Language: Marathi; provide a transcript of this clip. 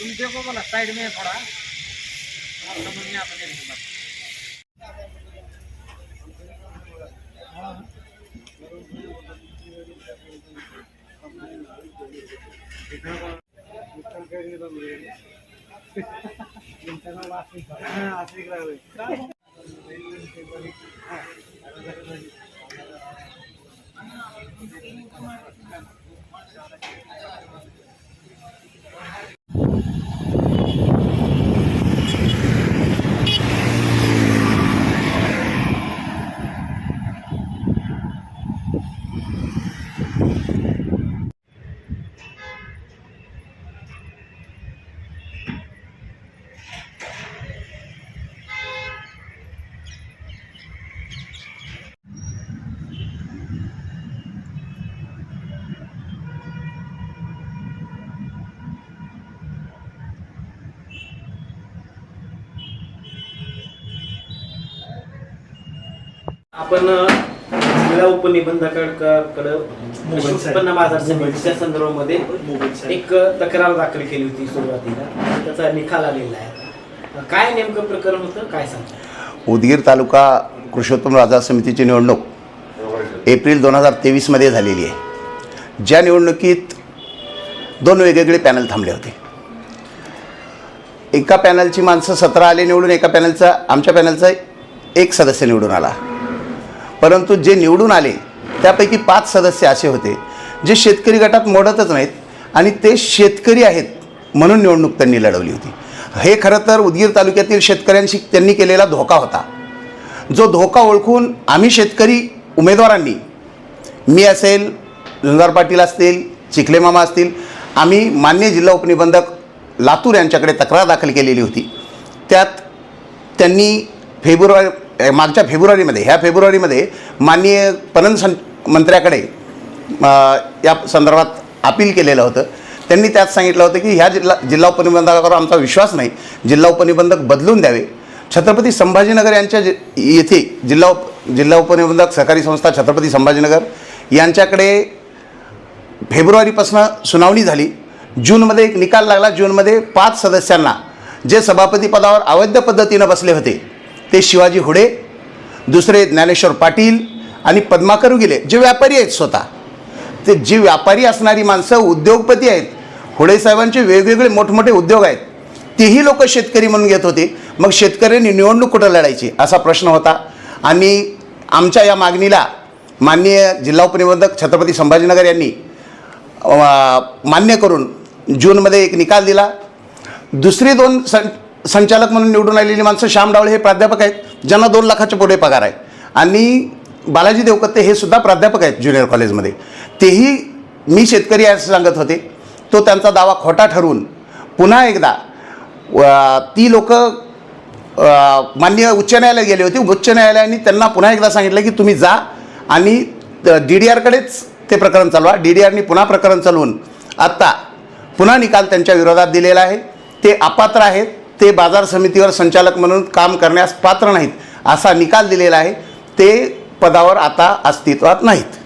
तुम देखो बोला साइड में थोड़ा. और समझ में आता नहीं. बात आपण जिल्हा उपनिबंधकाकडे कृषी उत्पन्न बाजार समितीच्या संदर्भामध्ये एक तक्रार दाखल केली होती सुरुवातीला. त्याचा निकाल आलेला आहे. काय नेमकं प्रकरण होतं? काय सांगता? उदगीर तालुका कृषोत्तम बाजार समितीची निवडणूक. एप्रिल दोन हजार तेवीसमध्ये झालेली आहे. ज्या निवडणुकीत दोन वेगवेगळे पॅनल थांबले होते. एका पॅनलची माणसं सतरा आले निवडून एका पॅनलचा आमच्या पॅनलचा एक सदस्य निवडून आला. परंतु जे निवडून आले त्यापैकी पाच सदस्य असे होते जे शेतकरी गटात मोडतच नाहीत आणि ते शेतकरी आहेत म्हणून निवडणूक त्यांनी लढवली होती. हे खरं तर उदगीर तालुक्यातील शेतकऱ्यांशी त्यांनी केलेला धोका होता. जो धोका ओळखून आम्ही शेतकरी उमेदवारांनी मी असेल झुंजार पाटील असतील चिखले मामा असतील आम्ही मान्य जिल्हा उपनिबंधक लातूर यांच्याकडे तक्रार दाखल केलेली होती. त्यात त्यांनी फेब्रुवारी मागच्या फेब्रुवारीमध्ये ह्या फेब्रुवारीमध्ये माननीय पणन सं मंत्र्याकडे या संदर्भात अपील केलेलं होतं. त्यांनी त्यात सांगितलं होतं की ह्या जिल्हा जिल्हा उपनिबंधकावर आमचा विश्वास नाही. जिल्हा उपनिबंधक बदलून द्यावे. छत्रपती संभाजीनगर यांच्या जि येथे जिल्हा उप जिल्हा उपनिबंधक सहकारी संस्था छत्रपती संभाजीनगर यांच्याकडे फेब्रुवारीपासून सुनावणी झाली. जूनमध्ये एक निकाल लागला. जूनमध्ये पाच सदस्यांना जे सभापती पदावर अवैध पद्धतीनं बसले होते ते शिवाजी हुडे दुसरे ज्ञानेश्वर पाटील आणि पद्माकर गेले जे व्यापारी आहेत स्वतः. ते जी व्यापारी असणारी माणसं उद्योगपती आहेत हुडे साहेबांचे वेगवेगळे मोठमोठे उद्योग आहेत तेही लोक शेतकरी म्हणून घेत होते. मग शेतकऱ्यांनी निवडणूक कुठं लढायची? असा प्रश्न होता. आणि आमच्या या मागणीला माननीय जिल्हा उपनिबंधक छत्रपती संभाजीनगर यांनी मान्य करून जूनमध्ये एक निकाल दिला. दुसरी दोन सं संचालक म्हणून निवडून आलेली माणसं श्याम डावळे हे प्राध्यापक आहेत. ज्यांना दोन लाखाच्या पुढे पगार आहे. आणि बालाजी देवकत्ते हे सुद्धा प्राध्यापक आहेत ज्युनियर कॉलेजमध्ये. तेही मी शेतकरी आहे असं सांगत होते. तो त्यांचा दावा खोटा ठरवून पुन्हा एकदा ती लोक मान्य उच्च न्यायालयात गेले होते. उच्च न्यायालयाने त्यांना पुन्हा एकदा सांगितलं की तुम्ही जा आणि डी डी आरकडेच ते प्रकरण चालवा. डी डी आरनी पुन्हा प्रकरण चालवून आत्ता पुन्हा निकाल त्यांच्या विरोधात दिलेला आहे. ते अपात्र आहेत. ते बाजार समितीवर संचालक म्हणून काम करण्यास पात्र नाहीत असा निकाल दिलेला आहे. ते पदावर आता अस्तित्वात नाहीत.